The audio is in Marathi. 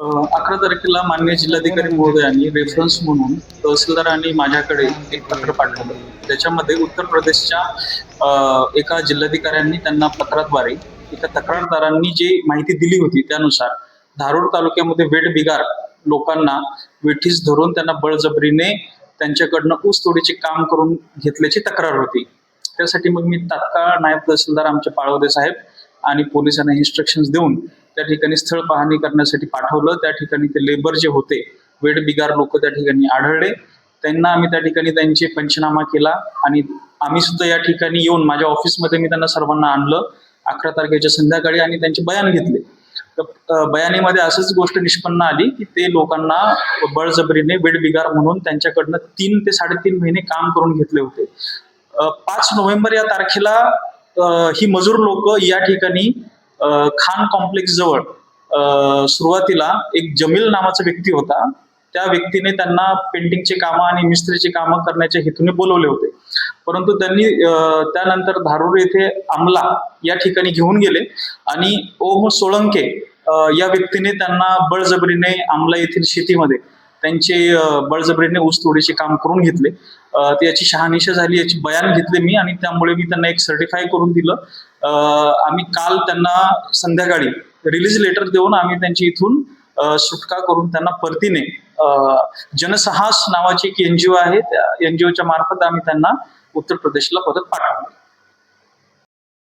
अकरा तारखेला मान्य जिल्हाधिकारी महोदयांनी रेफरन्स म्हणून तहसीलदारांनी माझ्याकडे एक पत्र पाठवलं. त्याच्यामध्ये उत्तर प्रदेशच्या एका जिल्हाधिकाऱ्यांनी त्यांना पत्राद्वारे एका तक्रारदारांनी जी माहिती दिली होती त्यानुसार धारूर तालुक्यामध्ये वेट बिगार लोकांना वेठीस धरून त्यांना बळजबरीने त्यांच्याकडनं ऊस तोडीचे काम करून घेतल्याची तक्रार होती. त्यासाठी मग मी तात्काळ नायब तहसीलदार आमचे पाळवदे साहेब आणि पोलिसांना इन्स्ट्रक्शन्स देऊन त्या ठिकाणी स्थळ पाहणी करण्यासाठी पाठवलं. त्या ठिकाणी ते लेबर जे होते वेड बिगार लोक त्या ठिकाणी आढळले. त्यांना आम्ही त्या ठिकाणी त्यांचे पंचनामा केला आणि आम्ही सुद्धा या ठिकाणी येऊन माझ्या ऑफिसमध्ये मी त्यांना सर्वांना आणलं. अकरा तारखेच्या संध्याकाळी आणि त्यांचे बयान घेतले. तर बयानीमध्ये असंच गोष्ट निष्पन्न आली की ते लोकांना बळजबरीने वेडबिगार म्हणून त्यांच्याकडनं तीन ते साडेतीन महिने काम करून घेतले होते. पाच नोव्हेंबर या तारखेला ही मजूर लोक या ठिकाणी खान कॉम्प्लेक्स जवळ सुरुवातीला एक जमील नावाचा व्यक्ती होता. त्या व्यक्तीने त्यांना पेंटिंगचे कामं आणि मिस्त्रीचे कामं करण्याच्या हेतूने बोलवले होते. परंतु त्यांनी त्यानंतर धारूर येथे आमला या ठिकाणी घेऊन गेले आणि ओम सोळंके या व्यक्तीने त्यांना बळजबरीने आमला येथील शेतीमध्ये त्यांचे बळजबरीने ऊस तोडीचे काम करून घेतले. ते याची शहानिशा झाली याची बयान घेतले मी आणि त्यामुळे मी त्यांना एक सर्टिफाय करून दिलं. आम्ही काल त्यांना संध्याकाळी रिलीज लेटर देऊन आम्ही त्यांची इथून सुटका करून त्यांना परतीने जनसहास नावाची एक एनजीओ आहे. त्या एनजीओच्या मार्फत आम्ही त्यांना उत्तर प्रदेशला परत पाठवलं.